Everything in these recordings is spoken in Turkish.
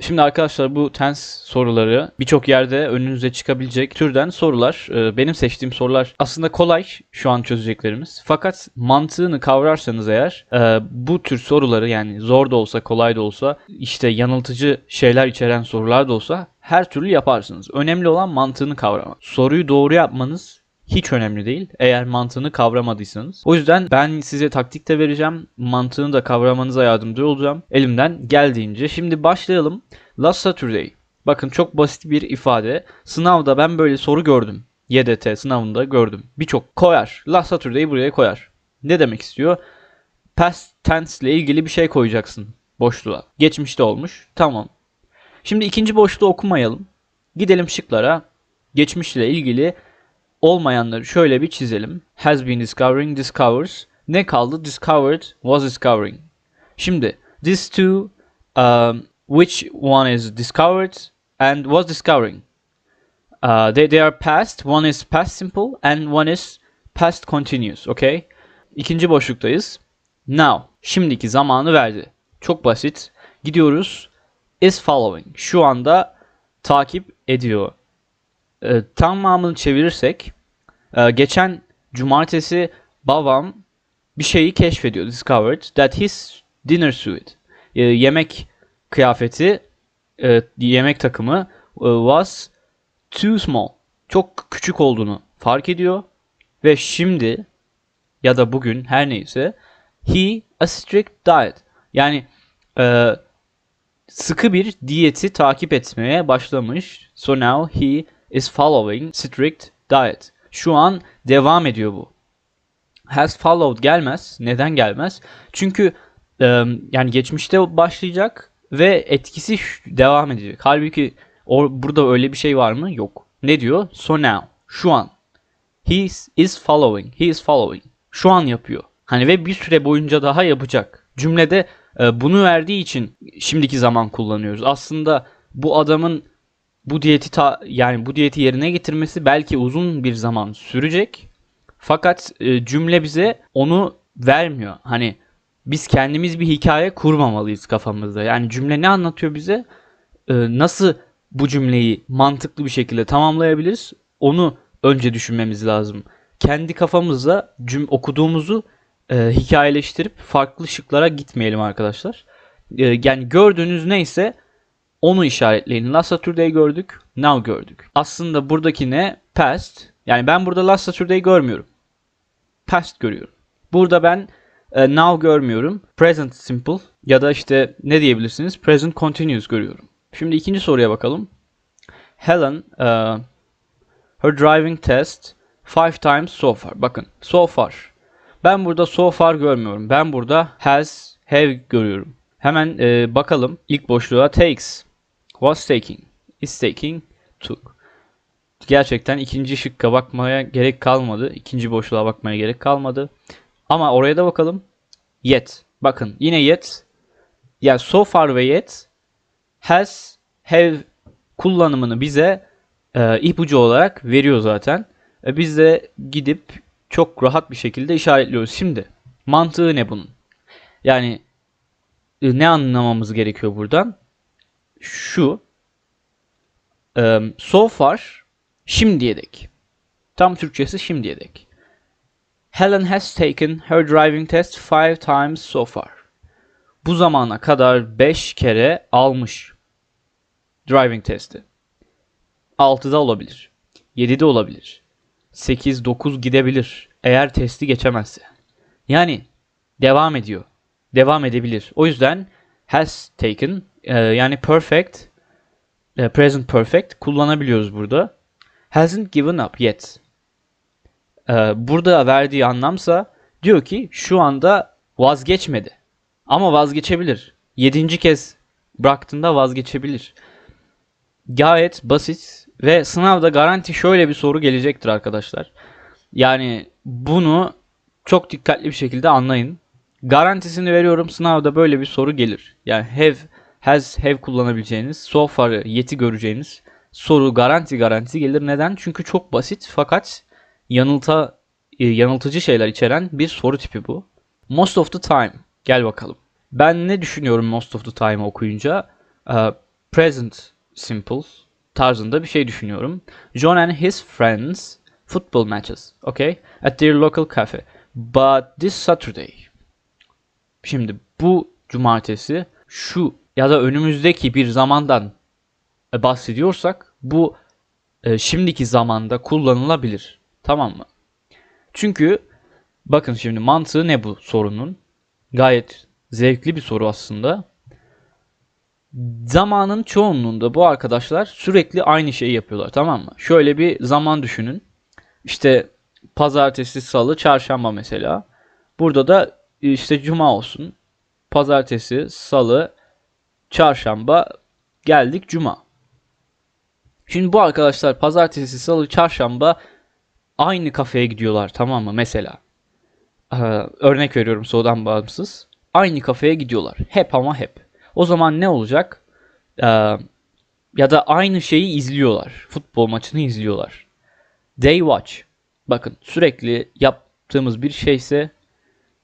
Şimdi arkadaşlar bu tense soruları birçok yerde önünüze çıkabilecek türden sorular. Ee, Benim seçtiğim sorular aslında kolay şu an çözeceklerimiz. Fakat mantığını kavrarsanız eğer e, bu tür soruları yani zor da olsa kolay da olsa işte yanıltıcı şeyler içeren sorular da olsa her türlü yaparsınız. Önemli olan mantığını kavramak. Soruyu doğru yapmanız hiç önemli değil eğer mantığını kavramadıysanız. O yüzden ben size taktik de vereceğim. Mantığını da kavramanıza yardımcı olacağım. Elimden geldiğince. Şimdi başlayalım. Last Saturday. Bakın çok basit bir ifade. Sınavda ben böyle soru gördüm. YDT sınavında gördüm. Birçok koyar. Last Saturday'i buraya koyar. Ne demek istiyor? Past tense ile ilgili bir şey koyacaksın boşluğa. Geçmişte olmuş. Tamam. Şimdi ikinci boşluğu okumayalım. Gidelim şıklara. Geçmişle ilgili olmayanları şöyle bir çizelim. Has been discovering, discovers. Ne kaldı? Discovered, was discovering. Şimdi these two, um, which one is discovered and was discovering? Uh, they, they are past. One is past simple and one is past continuous. Okay? İkinci boşluktayız. Now. Şimdiki zamanı verdi. Çok basit. Gidiyoruz. Is following. Şu anda takip ediyor e, tamamını çevirirsek e, geçen cumartesi babam bir şeyi keşfediyor. Discovered that his dinner suit e, yemek kıyafeti e, yemek takımı e, was too small. Çok küçük olduğunu fark ediyor ve şimdi ya da bugün her neyse he a strict diet. Yani e, sıkı bir diyeti takip etmeye başlamış. So now he is following strict diet. Şu an devam ediyor bu. Has followed gelmez. Neden gelmez? Çünkü yani geçmişte başlayacak ve etkisi devam edecek. Halbuki or, burada öyle bir şey var mı? Yok. Ne diyor? So now. Şu an. He is- is following. He is following. Şu an yapıyor. Hani ve bir süre boyunca daha yapacak. Cümlede bunu verdiği için şimdiki zaman kullanıyoruz. Aslında bu adamın bu diyeti ta, yani bu diyeti yerine getirmesi belki uzun bir zaman sürecek. Fakat e, cümle bize onu vermiyor. Hani biz kendimiz bir hikaye kurmamalıyız kafamızda. Yani cümle ne anlatıyor bize? E, nasıl bu cümleyi mantıklı bir şekilde tamamlayabiliriz? Onu önce düşünmemiz lazım. Kendi kafamızda cüm okuduğumuzu e, hikayeleştirip farklı şıklara gitmeyelim arkadaşlar. E, yani gördüğünüz neyse onu işaretleyin. Last Saturday gördük, now gördük. Aslında buradaki ne? Past. Yani ben burada last Saturday görmüyorum. Past görüyorum. Burada ben e, now görmüyorum. Present simple ya da işte ne diyebilirsiniz? Present continuous görüyorum. Şimdi ikinci soruya bakalım. Helen uh, her driving test five times so far. Bakın so far. Ben burada so far görmüyorum. Ben burada has, have görüyorum. Hemen e, bakalım ilk boşluğa takes. Was taking. Is taking. Took. Gerçekten ikinci şıkka bakmaya gerek kalmadı. İkinci boşluğa bakmaya gerek kalmadı. Ama oraya da bakalım. Yet. Bakın yine yet. Yani so far ve yet has, have kullanımını bize e, ipucu olarak veriyor zaten. E, biz de gidip çok rahat bir şekilde işaretliyoruz. Şimdi mantığı ne bunun? Yani e, ne anlamamız gerekiyor buradan? Şu so far şimdiye dek. Tam Türkçesi şimdiye dek. Helen has taken her driving test five times so far. Bu zamana kadar 5 kere almış driving testi. 6'da olabilir. 7'de olabilir. 8, 9 gidebilir. Eğer testi geçemezse. Yani devam ediyor. Devam edebilir. O yüzden has taken e, yani perfect e, present perfect kullanabiliyoruz burada. Hasn't given up yet. E, burada verdiği anlamsa diyor ki şu anda vazgeçmedi. Ama vazgeçebilir. Yedinci kez bıraktığında vazgeçebilir. Gayet basit ve sınavda garanti şöyle bir soru gelecektir arkadaşlar. Yani bunu çok dikkatli bir şekilde anlayın. Garantisini veriyorum sınavda böyle bir soru gelir. Yani have, has, have kullanabileceğiniz, so far'ı, yet'i göreceğiniz soru garanti garanti gelir. Neden? Çünkü çok basit fakat yanılta e, yanıltıcı şeyler içeren bir soru tipi bu. Most of the time. Gel bakalım. Ben ne düşünüyorum most of the time okuyunca? Ee, present simple tarzında bir şey düşünüyorum. John and his friends football matches, okay, at their local cafe. But this Saturday. Şimdi bu cumartesi şu ya da önümüzdeki bir zamandan e, bahsediyorsak bu e, şimdiki zamanda kullanılabilir. Tamam mı? Çünkü bakın şimdi mantığı ne bu sorunun? Gayet zevkli bir soru aslında. Zamanın çoğunluğunda bu arkadaşlar sürekli aynı şeyi yapıyorlar tamam mı? Şöyle bir zaman düşünün. İşte pazartesi, salı, çarşamba mesela. Burada da işte cuma olsun. Pazartesi, salı, çarşamba geldik cuma. Şimdi bu arkadaşlar pazartesi, salı, çarşamba aynı kafeye gidiyorlar tamam mı mesela. Ee, örnek veriyorum soğudan bağımsız. Aynı kafeye gidiyorlar. Hep ama hep. O zaman ne olacak? Ee, ya da aynı şeyi izliyorlar. Futbol maçını izliyorlar. They watch. Bakın sürekli yaptığımız bir şeyse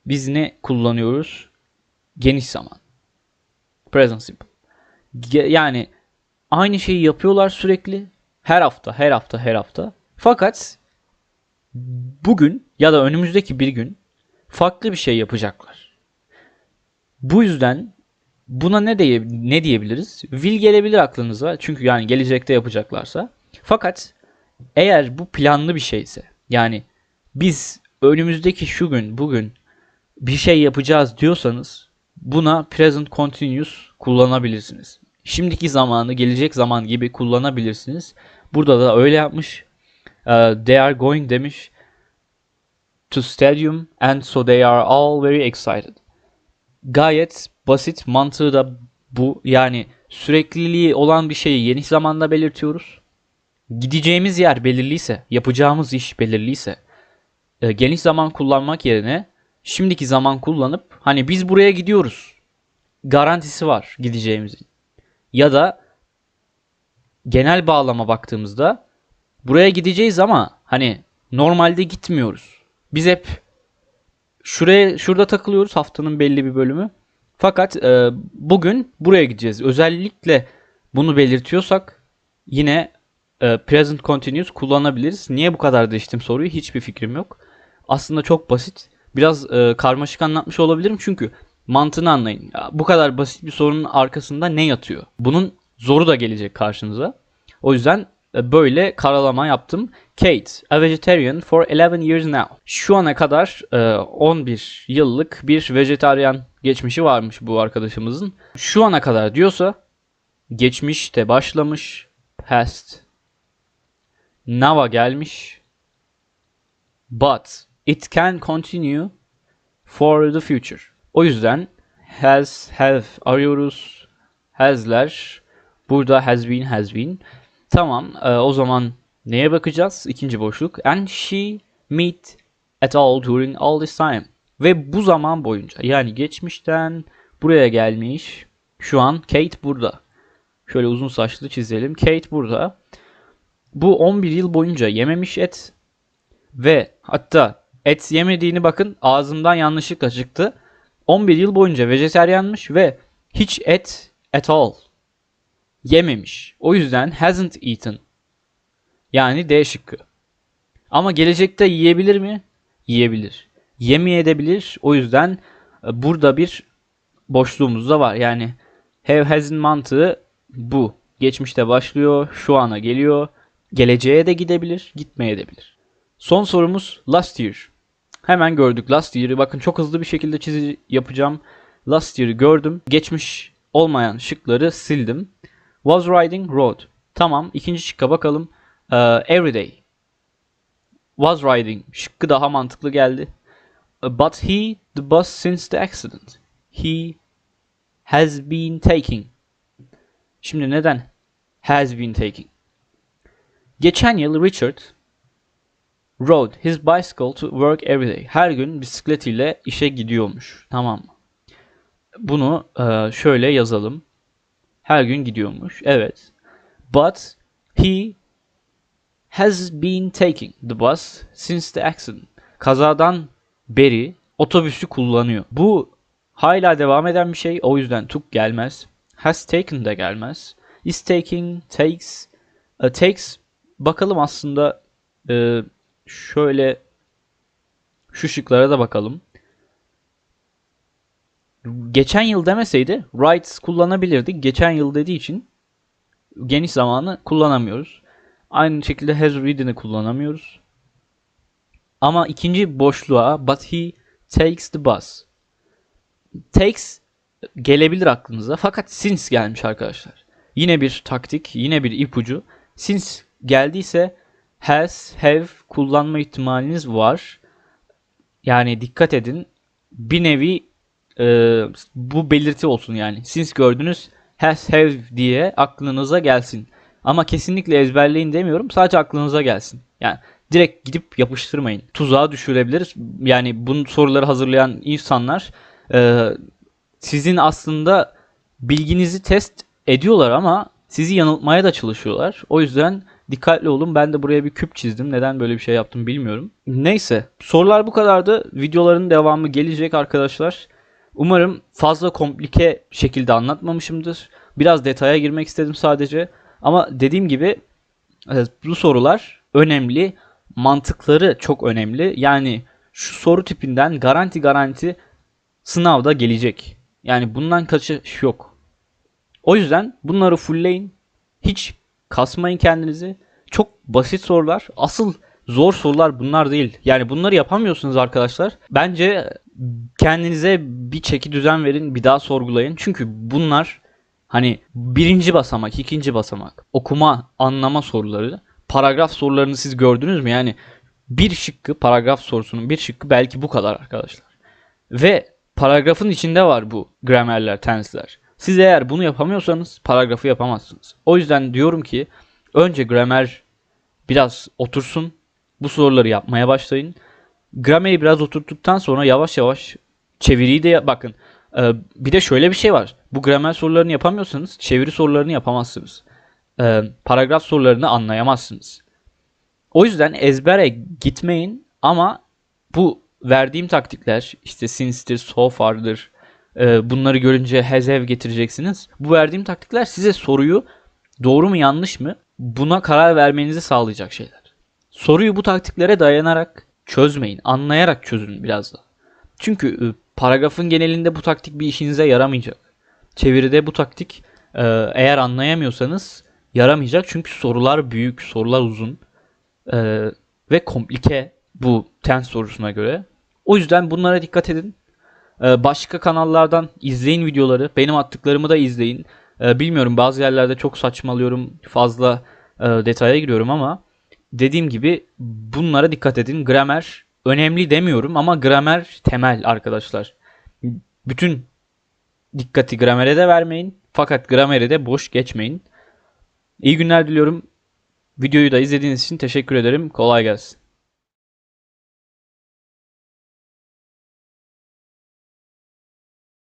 biz ne kullanıyoruz? Geniş zaman. Present simple. Ge- Yani aynı şeyi yapıyorlar sürekli. Her hafta, her hafta, her hafta. Fakat bugün ya da önümüzdeki bir gün farklı bir şey yapacaklar. Bu yüzden buna ne diye ne diyebiliriz? Will gelebilir aklınıza. Çünkü yani gelecekte yapacaklarsa. Fakat eğer bu planlı bir şeyse yani biz önümüzdeki şu gün bugün bir şey yapacağız diyorsanız buna present continuous kullanabilirsiniz. Şimdiki zamanı gelecek zaman gibi kullanabilirsiniz. Burada da öyle yapmış. Uh, they are going demiş to stadium and so they are all very excited. Gayet basit mantığı da bu. Yani sürekliliği olan bir şeyi yeni zamanda belirtiyoruz. Gideceğimiz yer belirliyse, yapacağımız iş belirliyse e, geniş zaman kullanmak yerine şimdiki zaman kullanıp hani biz buraya gidiyoruz. Garantisi var gideceğimizin. Ya da genel bağlama baktığımızda buraya gideceğiz ama hani normalde gitmiyoruz. Biz hep şuraya şurada takılıyoruz haftanın belli bir bölümü. Fakat e, bugün buraya gideceğiz. Özellikle bunu belirtiyorsak yine e, present continuous kullanabiliriz. Niye bu kadar değiştim soruyu hiçbir fikrim yok. Aslında çok basit. Biraz e, karmaşık anlatmış olabilirim çünkü mantığını anlayın. Ya, bu kadar basit bir sorunun arkasında ne yatıyor? Bunun zoru da gelecek karşınıza. O yüzden e, böyle karalama yaptım. Kate, a vegetarian for 11 years now. Şu ana kadar e, 11 yıllık bir vejetaryen geçmişi varmış bu arkadaşımızın. Şu ana kadar diyorsa geçmişte başlamış, past, now'a gelmiş, but it can continue for the future. O yüzden has, have arıyoruz. Has'ler burada has been, has been. Tamam e, o zaman neye bakacağız? İkinci boşluk. And she meet at all during all this time. Ve bu zaman boyunca yani geçmişten buraya gelmiş. Şu an Kate burada. Şöyle uzun saçlı çizelim. Kate burada. Bu 11 yıl boyunca yememiş et. Ve hatta et yemediğini bakın ağzımdan yanlışlıkla çıktı. 11 yıl boyunca vejeteryanmış ve hiç et at all yememiş. O yüzden hasn't eaten. Yani D şıkkı. Ama gelecekte yiyebilir mi? Yiyebilir. Yemeyebilir. O yüzden e, burada bir boşluğumuz da var. Yani have hasn't mantığı bu. Geçmişte başlıyor, şu ana geliyor. Geleceğe de gidebilir, gitmeye de bilir. Son sorumuz last year. Hemen gördük last year'ı. Bakın çok hızlı bir şekilde çizi yapacağım. Last year'ı gördüm. Geçmiş olmayan şıkları sildim. Was riding road. Tamam. ikinci şıkka bakalım. Ee, everyday. Was riding. Şıkkı daha mantıklı geldi. But he the bus since the accident. He has been taking. Şimdi neden has been taking? Geçen yıl Richard rode his bicycle to work every day. Her gün bisikletiyle işe gidiyormuş. Tamam mı? Bunu e, şöyle yazalım. Her gün gidiyormuş. Evet. But he has been taking the bus since the accident. Kazadan beri otobüsü kullanıyor. Bu hala devam eden bir şey. O yüzden took gelmez. Has taken de gelmez. is taking, takes, e, takes bakalım aslında e, şöyle şu şıklara da bakalım. Geçen yıl demeseydi rights kullanabilirdik. Geçen yıl dediği için geniş zamanı kullanamıyoruz. Aynı şekilde has read'ini kullanamıyoruz. Ama ikinci boşluğa but he takes the bus. Takes gelebilir aklınıza fakat since gelmiş arkadaşlar. Yine bir taktik, yine bir ipucu. Since geldiyse has, have kullanma ihtimaliniz var. Yani dikkat edin. Bir nevi e, bu belirti olsun yani. Since gördünüz has, have diye aklınıza gelsin. Ama kesinlikle ezberleyin demiyorum. Sadece aklınıza gelsin. Yani direkt gidip yapıştırmayın. Tuzağa düşürebilir. Yani bu soruları hazırlayan insanlar e, sizin aslında bilginizi test ediyorlar ama sizi yanıltmaya da çalışıyorlar. O yüzden dikkatli olun. Ben de buraya bir küp çizdim. Neden böyle bir şey yaptım bilmiyorum. Neyse. Sorular bu kadardı. Videoların devamı gelecek arkadaşlar. Umarım fazla komplike şekilde anlatmamışımdır. Biraz detaya girmek istedim sadece. Ama dediğim gibi bu sorular önemli. Mantıkları çok önemli. Yani şu soru tipinden garanti garanti sınavda gelecek. Yani bundan kaçış yok. O yüzden bunları fullleyin. Hiç kasmayın kendinizi. Çok basit sorular. Asıl zor sorular bunlar değil. Yani bunları yapamıyorsunuz arkadaşlar. Bence kendinize bir çeki düzen verin. Bir daha sorgulayın. Çünkü bunlar hani birinci basamak, ikinci basamak. Okuma, anlama soruları. Paragraf sorularını siz gördünüz mü? Yani bir şıkkı, paragraf sorusunun bir şıkkı belki bu kadar arkadaşlar. Ve paragrafın içinde var bu gramerler, tense'ler. Siz eğer bunu yapamıyorsanız paragrafı yapamazsınız. O yüzden diyorum ki önce gramer biraz otursun. Bu soruları yapmaya başlayın. Grameri biraz oturttuktan sonra yavaş yavaş çeviriyi de bakın. Ee, bir de şöyle bir şey var. Bu gramer sorularını yapamıyorsanız çeviri sorularını yapamazsınız. Ee, paragraf sorularını anlayamazsınız. O yüzden ezbere gitmeyin ama bu verdiğim taktikler işte since'tir, so far'dır, e, bunları görünce have getireceksiniz. Bu verdiğim taktikler size soruyu doğru mu yanlış mı buna karar vermenizi sağlayacak şeyler. Soruyu bu taktiklere dayanarak çözmeyin. Anlayarak çözün biraz da. Çünkü e, paragrafın genelinde bu taktik bir işinize yaramayacak. Çeviride bu taktik e, eğer anlayamıyorsanız yaramayacak. Çünkü sorular büyük, sorular uzun e, ve komplike bu tense sorusuna göre. O yüzden bunlara dikkat edin. E, başka kanallardan izleyin videoları. Benim attıklarımı da izleyin. E, bilmiyorum bazı yerlerde çok saçmalıyorum. Fazla e, detaya giriyorum ama dediğim gibi bunlara dikkat edin. Gramer önemli demiyorum ama gramer temel arkadaşlar. Bütün dikkati gramere de vermeyin. Fakat grameri de boş geçmeyin. İyi günler diliyorum. Videoyu da izlediğiniz için teşekkür ederim. Kolay gelsin.